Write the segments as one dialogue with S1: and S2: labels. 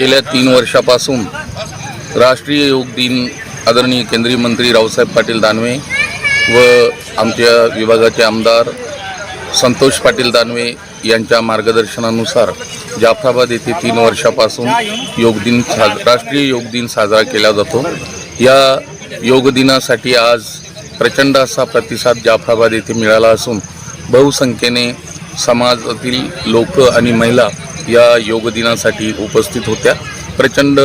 S1: गेल्या तीन वर्षापासून राष्ट्रीय योग दिन आदरणीय केंद्रीय मंत्री रावसाहेब पाटील दानवे व आमच्या विभागाचे आमदार संतोष पाटील दानवे यांच्या मार्गदर्शनानुसार जाफराबाद येथे तीन वर्षापासून योग दिन साज राष्ट्रीय योग दिन साजरा केला जातो. या योग दिनासाठी आज प्रचंड असा प्रतिसाद जाफराबाद येथे मिळाला असून बहुसंख्येने समाजातील लोक आणि महिला या योग दिनासाठी उपस्थित होत्या. प्रचंड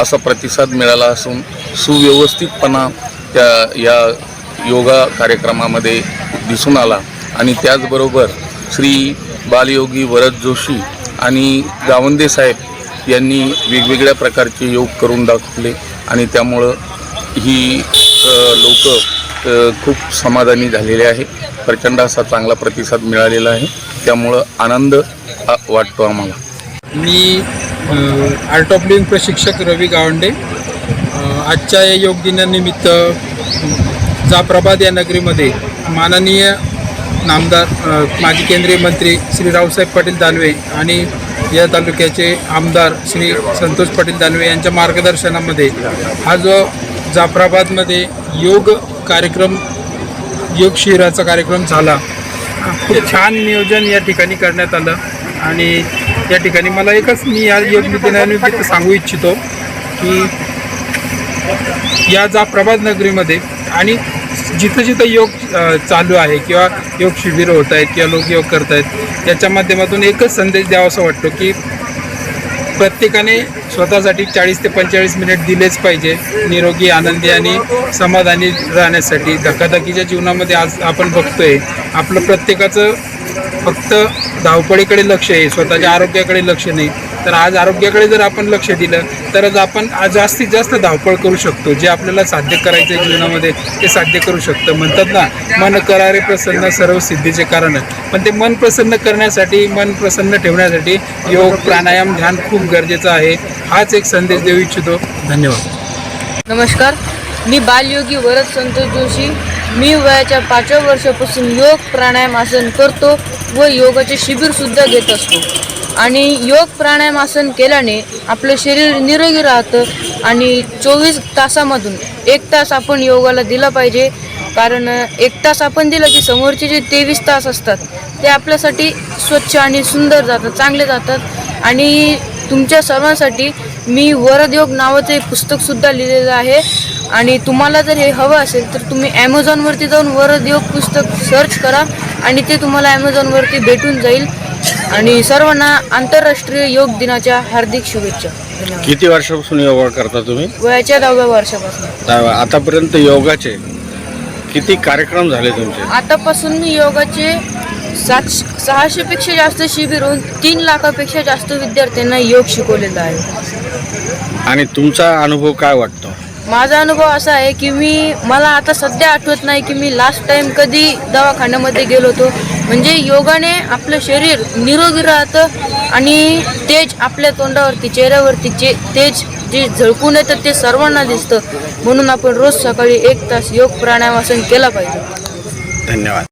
S1: असा प्रतिसाद मिळाला असून सुव्यवस्थितपणा त्या या योगा कार्यक्रमामध्ये दिसून आला. आणि त्याचबरोबर श्री बालयोगी वरद जोशी आणि गावंदे साहेब यांनी वेगवेगळ्या प्रकारचे योग करून दाखवले आणि त्यामुळं ही लोक खूप समाधानी झालेले आहे. प्रचंड असा चांगला प्रतिसाद मिळालेला आहे. त्यामुळं आनंद वाटतो आम्हाला.
S2: मी आर्ट ऑफ लिव्हिंग प्रशिक्षक रवी गावंडे. आजच्या या योग दिनानिमित्त जाप्रभात या नगरीमध्ये माननीय नामदार माजी केंद्रीय मंत्री श्री रावसाहेब पाटील दानवे आणि या तालुक्याचे आमदार श्री संतोष पाटील दानवे यांच्या मार्गदर्शनामध्ये हा जो जाफराबादमध्ये योग कार्यक्रम योग शिबिराचा कार्यक्रम झाला. खूप छान नियोजन या ठिकाणी करण्यात आलं. आणि या ठिकाणी मला एकच मी या योग दिनानिमित्त सांगू इच्छितो की या जाप्रभात नगरीमध्ये आणि जिथं जिथं योग चालू आहे किंवा योग शिबिरं होत आहेत किंवा लोक योग करत आहेत याच्या माध्यमातून एकच संदेश द्यावा असं वाटतो की प्रत्येकाने स्वतःसाठी चाळीस ते पंचेचाळीस मिनिट दिलेच पाहिजे. निरोगी आनंदी आणि समाधानी राहण्यासाठी. धकाधकीच्या जीवनामध्ये आज आपण बघतोय आपलं प्रत्येकाचं फक्त धावपळीकडे लक्ष आहे स्वतःच्या आरोग्याकडे लक्ष नाही. तर आज आरोग्याकडे जर आपण लक्ष दिलं तरच आपण आज जास्तीत जास्त धावपळ करू शकतो जे आपल्याला साध्य करायचं आहे जीवनामध्ये ते साध्य करू शकतं. म्हणतात ना मन करारे प्रसन्न सर्व सिद्धीचे कारण पण ते मन प्रसन्न करण्यासाठी मन प्रसन्न ठेवण्यासाठी योग प्राणायाम ध्यान खूप गरजेचं आहे. हाच एक संदेश देऊ इच्छितो. धन्यवाद.
S3: नमस्कार. मी बालयोगी वरद संतोष जोशी. मी वयाच्या पाचव्या वर्षापासून योग प्राणायाम आसन करतो व योगाचे शिबिरसुद्धा घेत असतो. आणि योग प्राणायाम आसन केल्याने आपलं शरीर निरोगी राहतं आणि चोवीस तासामधून एक तास आपण योगाला दिला पाहिजे. कारण एक तास आपण दिलं की समोरचे जे तेवीस तास असतात ते आपल्यासाठी स्वच्छ आणि सुंदर जातात चांगले जातात. आणि तुमच्या सर्वांसाठी मी वरदयोग नावाचं एक पुस्तकसुद्धा लिहिलेलं आहे. आणि तुम्हाला जर हे हवं असेल तर तुम्ही ॲमेझॉनवरती जाऊन वरदयोग पुस्तक सर्च करा आणि ते तुम्हाला ॲमेझॉनवरती भेटून जाईल. आणि सर्वांना आंतरराष्ट्रीय योग दिनाच्या हार्दिक शुभेच्छा. धन्यवाद.
S4: किती वर्षापासून योगा करता तुम्ही?
S3: वयाच्या दहाव्या वर्षापासून.
S4: आतापर्यंत योगाचे किती कार्यक्रम झाले तुमचे?
S3: आतापासून मी योगाचे सात सहाशेपेक्षा जास्त शिबिर होऊन तीन लाखापेक्षा जास्त विद्यार्थ्यांना योग शिकवलेला आहे.
S4: आणि तुमचा अनुभव काय वाटतो?
S3: माझा अनुभव असा आहे की मी मला आता सध्या आठवत नाही की मी लास्ट टाइम कधी दवाखान्यामध्ये गेलो होतो. म्हणजे योगाने आपलं शरीर निरोगी राहतं आणि तेज आपल्या तोंडावरती चेहऱ्यावरती चे तेज जे झळकून येतं ते सर्वांना दिसतं. म्हणून आपण रोज सकाळी एक तास योग प्राणायामासन केला पाहिजे.
S4: धन्यवाद.